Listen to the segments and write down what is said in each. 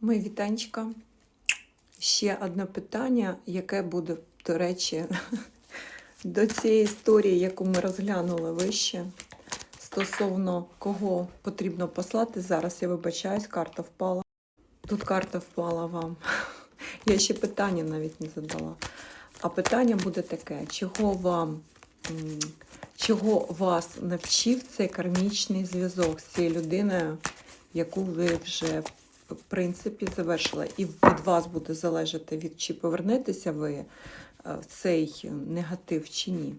Мої вітанчика. Ще одне питання, яке буде, до речі, до цієї історії, яку ми розглянули вище, стосовно кого потрібно послати. Зараз я вибачаюсь, карта впала. Тут карта впала вам. Я ще питання навіть не задала. А питання буде таке: чого вам, чого вас навчив цей кармічний зв'язок з цією людиною, яку ви вже в принципі завершили, і від вас буде залежати від чи повернетеся ви е, в цей негатив чи ні.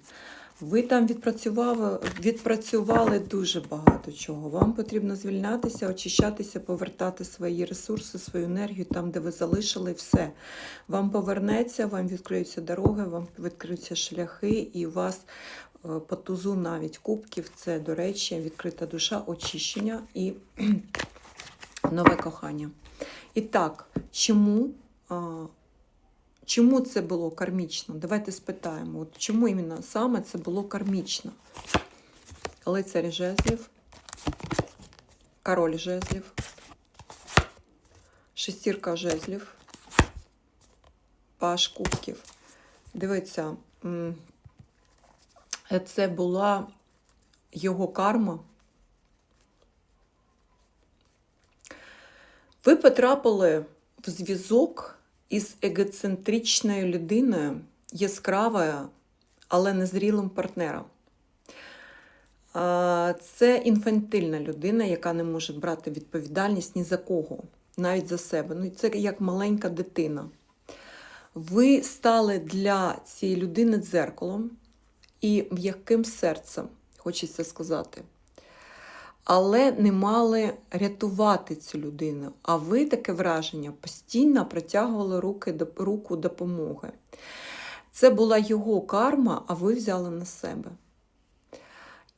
Ви там відпрацювали, відпрацювали дуже багато чого. Вам потрібно звільнятися, очищатися, повертати свої ресурси, свою енергію там, де ви залишили все. Вам повернеться, вам відкриються дороги, вам відкриються шляхи, і у вас е, по тузу навіть кубків це, до речі, відкрита душа, очищення і нове кохання. І так, чому, чому це було кармічно? Давайте спитаємо, от чому іменно саме це було кармічно? Лицарь жезлів, король жезлів, шестірка жезлів, паш кубків. Дивіться, це була його карма. Ви потрапили в зв'язок із егоцентричною людиною, яскравою, але незрілим партнером. Це інфантильна людина, яка не може брати відповідальність ні за кого, навіть за себе. Ну, це як маленька дитина. Ви стали для цієї людини дзеркалом і м'яким серцем, хочеться сказати але не мали рятувати цю людину. А ви таке враження постійно протягували руки, руку допомоги. Це була його карма, а ви взяли на себе.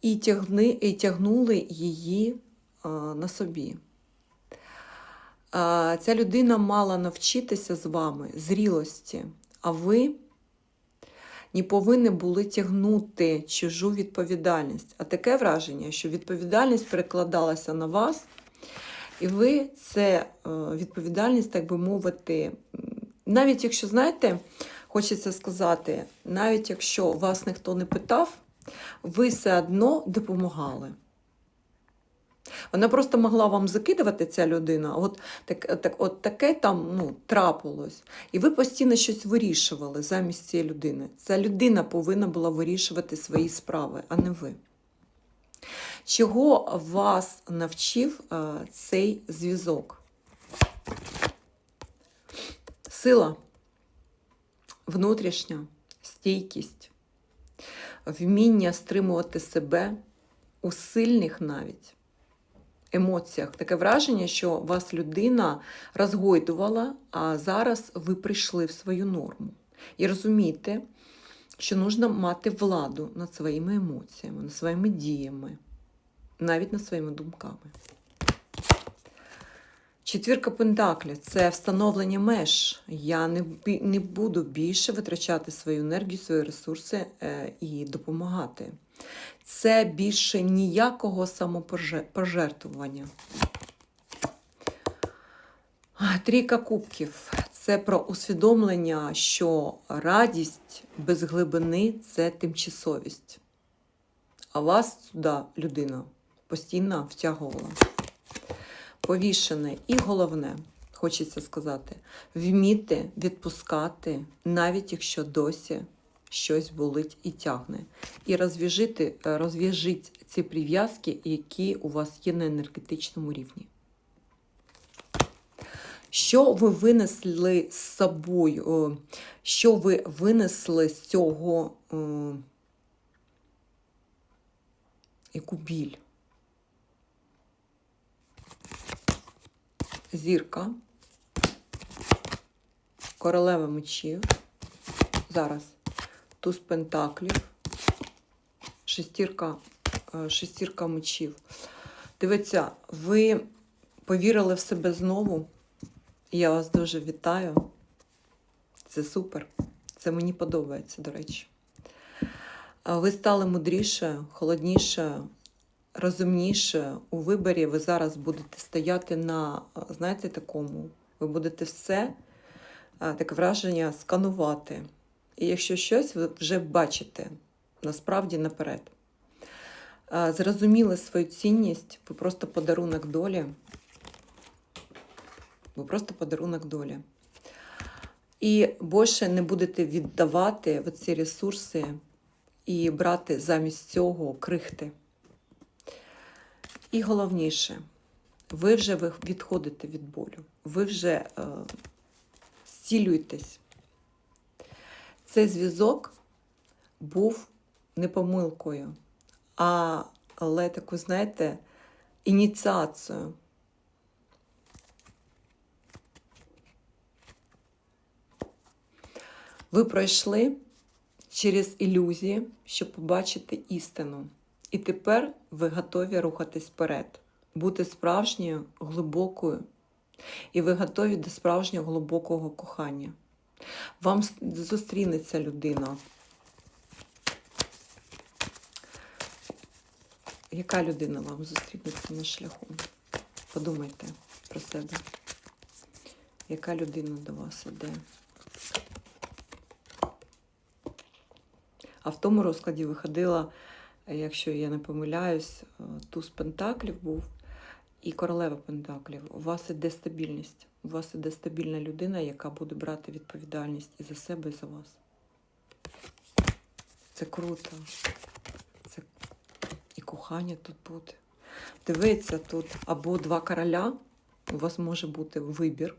І, тягни, і тягнули її а, на собі. А, ця людина мала навчитися з вами зрілості, а ви не повинні були тягнути чужу відповідальність. А таке враження, що відповідальність перекладалася на вас, і ви це е, відповідальність, так би мовити, навіть якщо, знаєте, хочеться сказати, навіть якщо вас ніхто не питав, ви все одно допомагали. Вона просто могла вам закидувати ця людина, от так, так, от таке там ну, трапилось. І ви постійно щось вирішували замість цієї людини. Ця людина повинна була вирішувати свої справи, а не ви. Чого вас навчив а, цей зв'язок? Сила, внутрішня стійкість, вміння стримувати себе у сильних навіть емоціях. Таке враження, що вас людина розгойдувала, а зараз ви прийшли в свою норму. І розумієте, що потрібно мати владу над своїми емоціями, над своїми діями, навіть над своїми думками. Четвірка Пентаклів це встановлення меж. Я не не буду більше витрачати свою енергію, свої ресурси е, і допомагати. Це більше ніякого самопожертвування. Трійка кубків це про усвідомлення, що радість без глибини це тимчасовість. А вас сюди людина постійно втягувала. Повішене і головне, хочеться сказати, вміти відпускати, навіть якщо досі щось болить і тягне. І розв'яжити, розв'яжіть ці прив'язки, які у вас є на енергетичному рівні. Що ви винесли з собою? Що ви винесли з цього яку біль? Зірка, королева мечів. Зараз туз пентаклів, шестірка, е, шестірка мечів. Дивіться, ви повірили в себе знову. Я вас дуже вітаю. Це супер. Це мені подобається, до речі. Ви стали мудріше, холодніше, розумніше у виборі. Ви зараз будете стояти на, знаєте, такому Ви будете все, таке враження, сканувати. І якщо щось ви вже бачите насправді наперед. Зрозуміли свою цінність, ви просто подарунок долі. Ви просто подарунок долі. І більше не будете віддавати ці ресурси і брати замість цього крихти. І головніше, ви вже відходите від болю, ви вже е, зцілюєтесь. Цей зв'язок був не помилкою, а але таку, знаєте, ініціацією. Ви пройшли через ілюзії, щоб побачити істину. І тепер ви готові рухатись вперед, бути справжньою, глибокою. І ви готові до справжнього глибокого кохання. Вам зустрінеться людина. Яка людина вам зустрінеться на шляху? Подумайте про себе. Яка людина до вас іде? А в тому розкладі виходила, якщо я не помиляюсь, туз пентаклів був і королева пентаклів. У вас іде стабільність. У вас іде стабільна людина, яка буде брати відповідальність і за себе, і за вас. Це круто. Це і кохання тут буде. Дивіться, тут або два короля, у вас може бути вибір,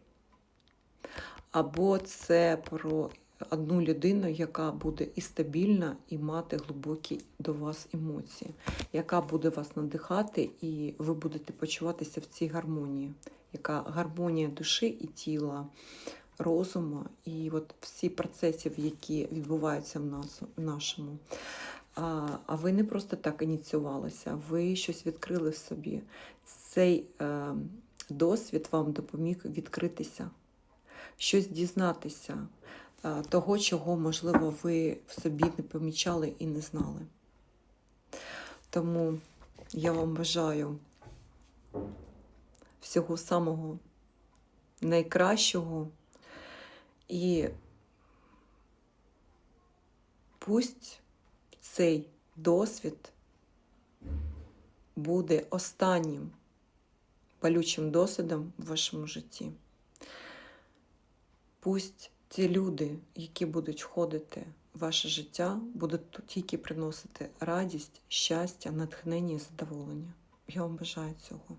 або це про одну людину, яка буде і стабільна, і мати глибокі до вас емоції, яка буде вас надихати, і ви будете почуватися в цій гармонії, яка гармонія душі і тіла, розуму, і от всі процеси, які відбуваються в нас в нашому. А, а ви не просто так ініціювалися, ви щось відкрили в собі. Цей е, досвід вам допоміг відкритися, щось дізнатися, того, чого, можливо, ви в собі не помічали і не знали. Тому я вам бажаю всього самого найкращого і пусть цей досвід буде останнім болючим досвідом в вашому житті. Пусть ті люди, які будуть входити в ваше життя, будуть тільки приносити радість, щастя, натхнення і задоволення. Я вам бажаю цього.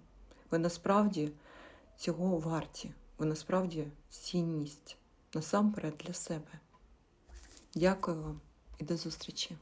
Ви насправді цього варті. Ви насправді цінність насамперед для себе. Дякую вам і до зустрічі!